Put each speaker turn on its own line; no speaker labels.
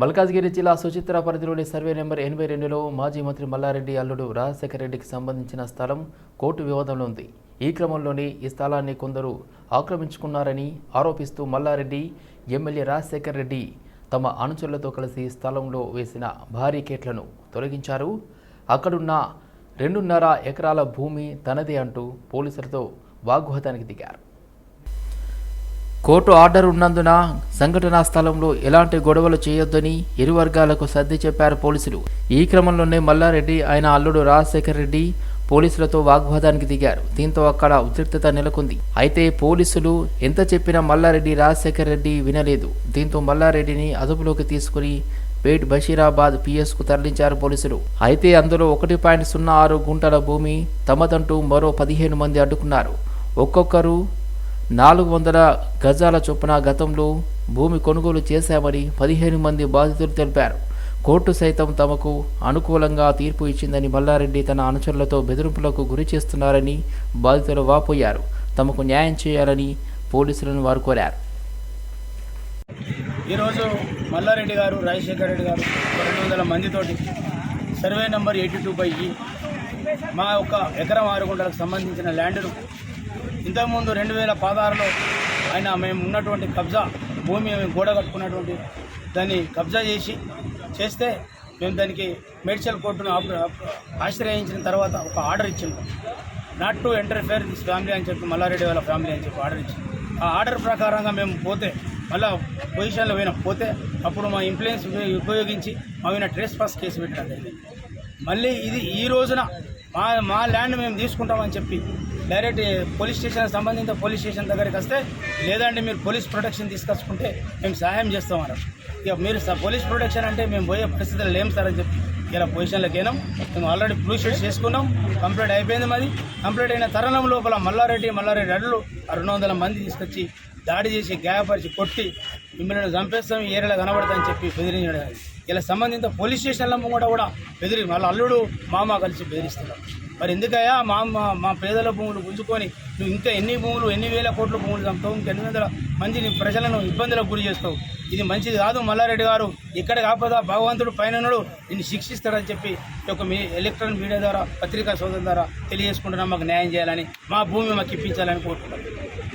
మల్కాజ్గిరి జిల్లా సుచిత్ర పరిధిలోని survey number ఎనభై రెండులో మాజీ మంత్రి మల్లారెడ్డి అల్లుడు రాజశేఖర రెడ్డికి సంబంధించిన స్థలం కోర్టు వివాదంలో ఉంది. ఈ క్రమంలోనే ఈ స్థలాన్ని కొందరు ఆక్రమించుకున్నారని ఆరోపిస్తూ మల్లారెడ్డి ఎమ్మెల్యే రాజశేఖర రెడ్డి తమ అనుచరులతో కలిసి స్థలంలో వేసిన బారికేట్లను తొలగించారు. అక్కడున్న రెండున్నర ఎకరాల భూమి తనదే అంటూ పోలీసులతో వాగ్వాదానికి దిగారు. కోర్టు ఆర్డర్ ఉన్నందున సంఘటనా స్థలంలో ఎలాంటి గొడవలు చేయొద్దని ఇరు వర్గాలకు సర్ది చెప్పారు పోలీసులు. ఈ క్రమంలోనే మల్లారెడ్డి ఆయన అల్లుడు రాజశేఖర్ రెడ్డి పోలీసులతో వాగ్వాదానికి దిగారు. దీంతో అక్కడ ఉద్రిక్తత నెలకొంది. అయితే పోలీసులు ఎంత చెప్పినా మల్లారెడ్డి రాజశేఖర్ రెడ్డి వినలేదు. దీంతో మల్లారెడ్డిని అదుపులోకి తీసుకుని పేట్ బషీరాబాద్ పిఎస్కు తరలించారు పోలీసులు. అయితే అందులో ఒకటి పాయింట్ సున్నా ఆరు గుంటల భూమి తమదంటూ మరో పదిహేను మంది అడ్డుకున్నారు. ఒక్కొక్కరు నాలుగు వందల గజాల చొప్పున గతంలో భూమి కొనుగోలు చేశామని పదిహేను మంది బాధితులు తెలిపారు. కోర్టు సైతం తమకు అనుకూలంగా తీర్పు ఇచ్చిందని మల్లారెడ్డి తన అనుచరులతో బెదిరింపులకు గురి చేస్తున్నారని బాధితులు వాపోయారు. తమకు న్యాయం చేయాలని పోలీసులను వారు కోరారు.
ఈరోజు మల్లారెడ్డి గారు రాజశేఖర రెడ్డి గారు రెండు వందల మందితోటి survey number eighty two by మా యొక్క ఎకరం ఆరు గుంటలకు సంబంధించిన ల్యాండ్ను ఇంతకుముందు రెండు వేల పదహారులో ఆయన మేము ఉన్నటువంటి కబ్జా భూమి మేము గోడ కట్టుకున్నటువంటి దాన్ని కబ్జా చేసి చేస్తే మేము దానికి మేడ్చల్ కోర్టును ఆశ్రయించిన తర్వాత ఒక ఆర్డర్ ఇచ్చింది not to interfere this family అని చెప్పి మల్లారెడ్డి వాళ్ళ ఫ్యామిలీ అని చెప్పి ఆర్డర్ ఇచ్చింది ఆ ఆర్డర్ ప్రకారంగా మేము పోతే మళ్ళా పొజిషన్లో పోయినాం. పోతే అప్పుడు మా ఇన్ఫ్లుయెన్స్ ఉపయోగించి మా మీద ట్రేస్ పాస్ కేసు పెట్టడం జరిగింది. మళ్ళీ ఇది ఈ రోజున మా మా ల్యాండ్ మేము తీసుకుంటామని చెప్పి డైరెక్ట్ పోలీస్ స్టేషన్ సంబంధిత పోలీస్ స్టేషన్ దగ్గరికి వస్తే లేదంటే మీరు పోలీస్ ప్రొటెక్షన్ తీసుకొచ్చుకుంటే మేము సహాయం చేస్తామన్నారు ఇక మీరు స- పోలీస్ ప్రొటెక్షన్ అంటే మేము పోయే పరిస్థితులు లేము సార్ అని చెప్పి ఇలా పొజిషన్లోకి అయినాం మేము ఆల్రెడీ బ్లూ షీట్స్ చేసుకున్నాం కంప్లీట్ అయిపోయింది మాది కంప్లీట్ అయిన తరుణం లోపల మల్లారెడ్డి మల్లారెడ్డి అడ్లు రెండు వందల మంది తీసుకొచ్చి దాడి చేసి గాయపరిచి కొట్టి మిమ్మల్ని చంపేస్తాం. ఈ ఏరియాలో కనబడతామని చెప్పి బెదిరించడం. ఇలా సంబంధిత పోలీస్ స్టేషన్ల కూడా కూడా బెదిరి వాళ్ళ అల్లుడు మామ కలిసి బెదిరిస్తున్నారు. మరి ఎందుకయ్యా? మా మా మా పేదల భూములు గుంజుకొని నువ్వు ఇంకా ఎన్ని భూములు ఎన్ని వేల కోట్ల భూములు చంపుతావు? ఇంకా ఎన్ని వందల మందిని ప్రజలను ఇబ్బందులకు గురి చేస్తావు. ఇది మంచిది కాదు మల్లారెడ్డి గారు. ఇక్కడ కాకపోతే భగవంతుడు పైన నిన్ను శిక్షిస్తాడని చెప్పి ఒక మీ ఎలక్ట్రానిక్ మీడియా ద్వారా పత్రికా సోదరుల ద్వారా తెలియజేసుకుంటున్నా. మాకు న్యాయం చేయాలని మా భూమి మాకు ఇప్పించాలని కోరుకుంటున్నాం.